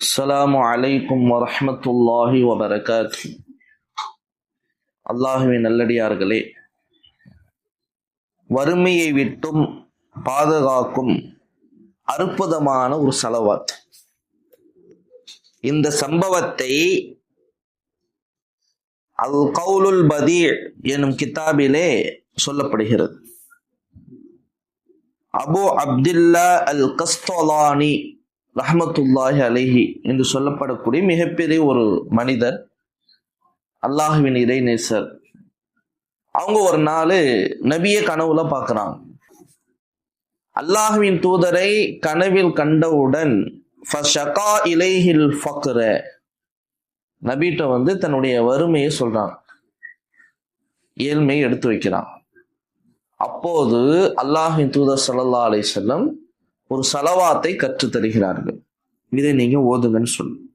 அஸ்லாம் அலைக்கும் வரமத்துல்லாஹி வபரகாத் அல்லாஹுவின் நல்லடியார்களே வறுமையை விட்டும் பாதுகாக்கும் அற்புதமான ஒரு செலவாத். இந்த சம்பவத்தை அல் கவுலுல் பதி எனும் கிதாபிலே சொல்லப்படுகிறது. அபு அப்துல்லா அல் கஸ்தோலானி ரஹமத்துல்லாஹி அலைஹி என்று சொல்லப்படக்கூடிய மிகப்பெரிய ஒரு மனிதர் அல்லாஹுவின் இறைநேசர். அவங்க ஒரு நாள் நபிய கனவுல பார்க்குறாங்க அல்லாஹுவின் தூதரை கனவில் கண்டவுடன் இலைஹில் ஃபக்ர நபிட்ட வந்து தன்னுடைய வறுமையை சொல்றான் ஏழ்மையை எடுத்து வைக்கிறான் அப்போது அல்லாஹின் தூதர் சல்லா அலைஹி செல்லம் ஒரு சலவாத்தை கற்றுத் தருகிறார்கள். இதை நீங்க ஓதுங்கன்னு சொல்லு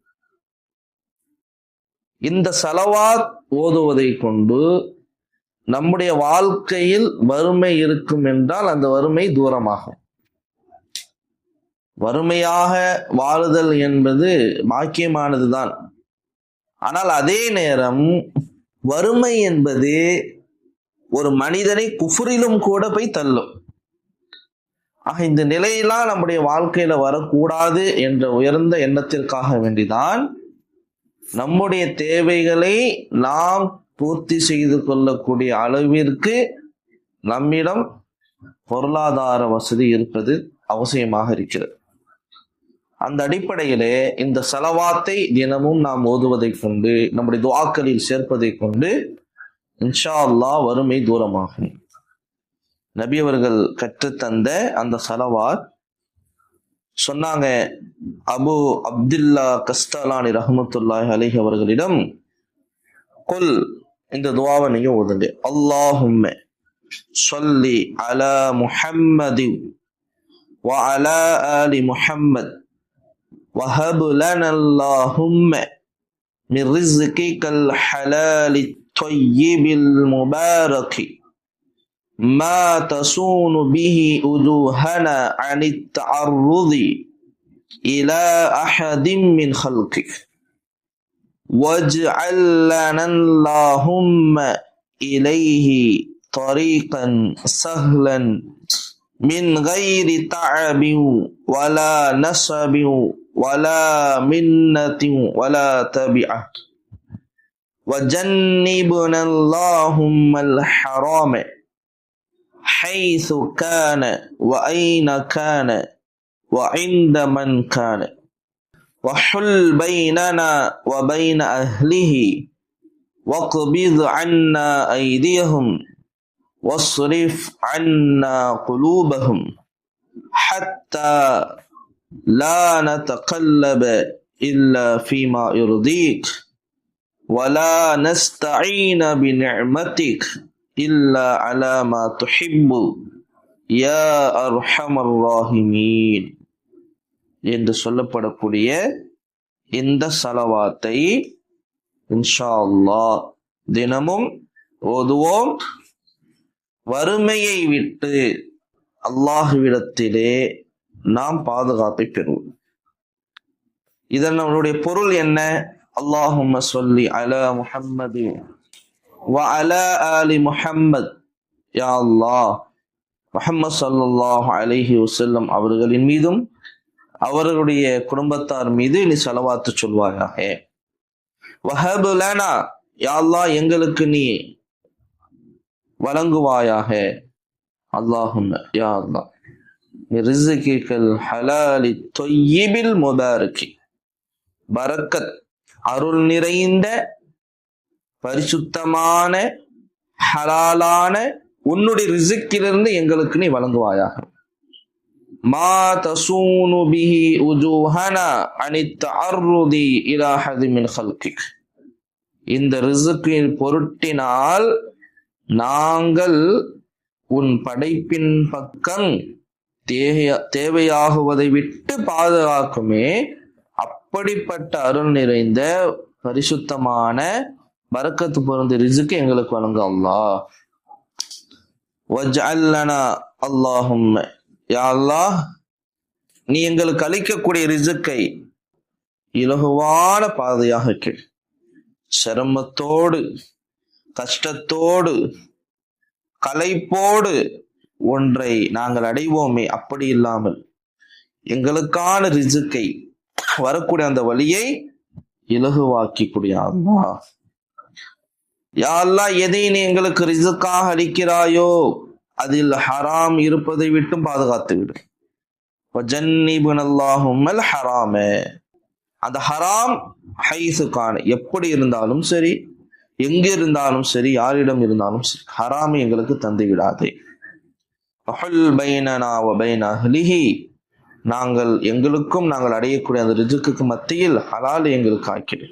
இந்த சலவாத் ஓதுவதை கொண்டு நம்முடைய வாழ்க்கையில் வறுமை இருக்கும் என்றால் அந்த வறுமை தூரமாகும். வறுமையாக வாழுதல் என்பது பாக்கியமானதுதான். ஆனால் அதே நேரம் வறுமை என்பது ஒரு மனிதனை குஃபுரிலும் கூட போய் தள்ளும். ஆக இந்த நிலையெல்லாம் நம்முடைய வாழ்க்கையில வரக்கூடாது என்ற உயர்ந்த எண்ணத்திற்காக வேண்டிதான் நம்முடைய தேவைகளை நாம் பூர்த்தி செய்து கொள்ளக்கூடிய அளவிற்கு நம்மிடம் பொருளாதார வசதி இருப்பது அவசியமாக இருக்கிறது. அந்த அடிப்படையிலே இந்த செலவாத்தை தினமும் நாம் ஓதுவதை கொண்டு நம்முடைய துவாக்களில் சேர்ப்பதை கொண்டு இன்ஷா அல்லாஹ் வறுமை தூரமாகும். நபி அவர்கள் கற்றுத்தந்த அந்த சலவாத் சொன்னாங்க அபு அப்துல்லா கஸ்தலானி ரஹமத்துல்லாஹி அலைஹி அவர்களிடம் கொல் இந்த துவாவை நீங்க ஓதுங்க அல்லாஹும்ம சொல்லி அலா முஹம்மதி وعلى آل محمد وهب لنا اللهم من رزقك الحلال الطيب المبارك ما تصون به وجوهنا عن التعرض إلى أحد من خلقك. واجعل لنا اللهم إليه طريقا سهلا من غير تعب ولا نصب ولا منة ولا تبعة. وجنبنا اللهم الحرام. حيث كان وأين كان وعند من كان. وحل بيننا وبين أهله واقبض عنا أيديهم واصرف عنا قلوبهم حتى لا نتقلب إلا فيما يرضيك ولا نستعين بنعمتك. إلا على ما تحب يا أرحم الراحمين என்று சொல்லப்படக்கூடிய இந்த சலவாத்தை இன்ஷா அல்லாஹ் தினமும் ஓதுவோம் வறுமையை விட்டு அல்லாஹுவிடத்திலே நாம் பாதுகாப்பை பெறுவோம் இதன் நம்மளுடைய பொருள் என்ன அல்லாஹும்ம சொல்லி அலா முஹம்மது வ அலா محمد முஹம்மத் யா அல்லாஹ் முஹம்மது ஸல்லல்லாஹு அலைஹி வஸல்லம் அவர்களின் மீதும் அவர்களுடைய குடும்பத்தார் மீது நீ செலவாத்து சொல்வாயாக. வஹபு லனா. யா அல்லாஹ் எங்களுக்கு நீ வழங்குவாயாக. அல்லாஹும் யா அல்லாஹ். ரிசுகிகள் ஹலாலி தொய்யிபில் முபாரக்கி பரக்கத் அருள் நிறைந்த பரிசுத்தமான ஹலாலான உன்னுடைய ரிசுக்கிலிருந்து எங்களுக்கு நீ வழங்குவாயாக மா தசூனு பிஹி உஜூஹனா அனித் அருதி இலாஹதி மின் ஹல்கிக். இந்த ரிசுக்கின் பொருட்டினால் நாங்கள் உன் படைப்பின் பக்கம் தேவையாகுவதை விட்டு பாதுகாக்குமே. அப்படிப்பட்ட அருள் நிறைந்த பரிசுத்தமான பறக்கத்து பிறந்த ரிசுக்கு எங்களுக்கு வழங்க அல்லா வஜல்லனா அல்லாஹும் யா அல்லாஹ் நீ எங்களுக்கு அளிக்கக்கூடிய ரிசுக்கை இலகுவான பாதையாக கேள். சிரமத்தோடு கஷ்டத்தோடு கலைப்போடு ஒன்றை நாங்கள் அடைவோமே அப்படி இல்லாமல் எங்களுக்கான ரிசுக்கை வரக்கூடிய அந்த வழியை இலகுவாக்கி கூடியதா யாரெல்லாம் எதை நீ எங்களுக்கு ரிசுக்காக அளிக்கிறாயோ அதில் ஹராம் இருப்பதை விட்டும் பாதுகாத்து விடு. வஜன்னிபுனல்லாஹும்மல் ஹராமே. அந்த ஹராம் ஹைசுக்கான எப்படி இருந்தாலும் சரி எங்க இருந்தாலும் சரி யாரிடம் இருந்தாலும் சரி ஹராமை எங்களுக்கு தந்து விடாதே. பைன நாங்கள் எங்களுக்கும் நாங்கள் அடையக்கூடிய அந்த ரிஜுக்கு மத்தியில் ஹலால் எங்களுக்கு ஆக்கிடு.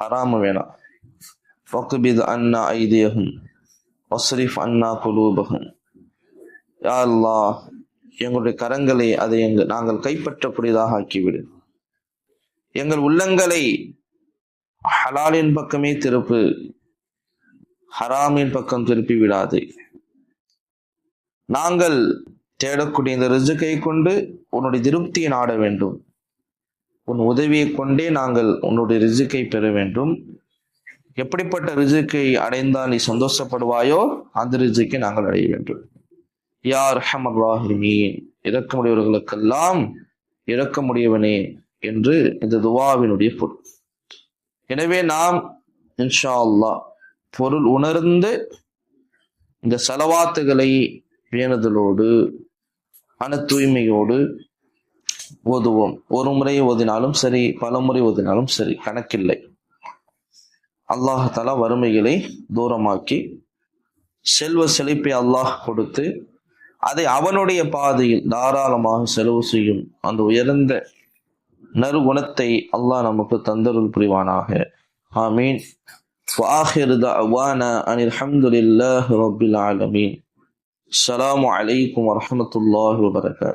ஹராம வேணாம். ஃபக்பித் அன்னா ஐதியகும் வஸ்ரிஃப் அன்னா குலூபகும் யா அல்லாஹ் எங்களுடைய கரங்களை அதை எங்கு நாங்கள் கைப்பற்றக்கூடியதாக ஆக்கிவிடு. எங்கள் உள்ளங்களை ஹலாலின் பக்கமே திருப்பு ஹராமின் பக்கம் திருப்பி விடாது. நாங்கள் தேடக்கூடிய இந்த ரிஜுக்கை கொண்டு உன்னுடைய திருப்தியை நாட வேண்டும். உன் உதவியை கொண்டே நாங்கள் உன்னுடைய ரிஜுக்கை பெற வேண்டும். எப்படிப்பட்ட ரிஜுக்கை அடைந்தால் நீ சந்தோஷப்படுவாயோ அந்த ரிஜுக்கை நாங்கள் அடைய வேண்டும். யார் ஹமர்லாஹிமீன் இறக்கமுடையவர்களுக்கெல்லாம் இறக்கமுடையவனே என்று இந்த துவாவினுடைய பொருள். எனவே நாம் இன்ஷா அல்லாஹ் பொருள் உணர்ந்து இந்த செலவாத்துகளை பேணுதலோடு அன தூய்மையோடு ஓதுவோம். ஒரு முறை ஓதினாலும் சரி பல முறை ஓதினாலும் சரி கணக்கில்லை. அல்லாஹாலா வறுமைகளை தூரமாக்கி செல்வ செழிப்பை அல்லாஹ் கொடுத்து அதை அவனுடைய பாதையில் தாராளமாக செலவு செய்யும் அந்த உயர்ந்த நறுகுணத்தை அல்லாஹ் நமக்கு தந்தருள் புரிவானாக ஆமீன் وآخر دعوانا أن الحمد لله رب العالمين السلام عليكم ورحمة الله وبركاته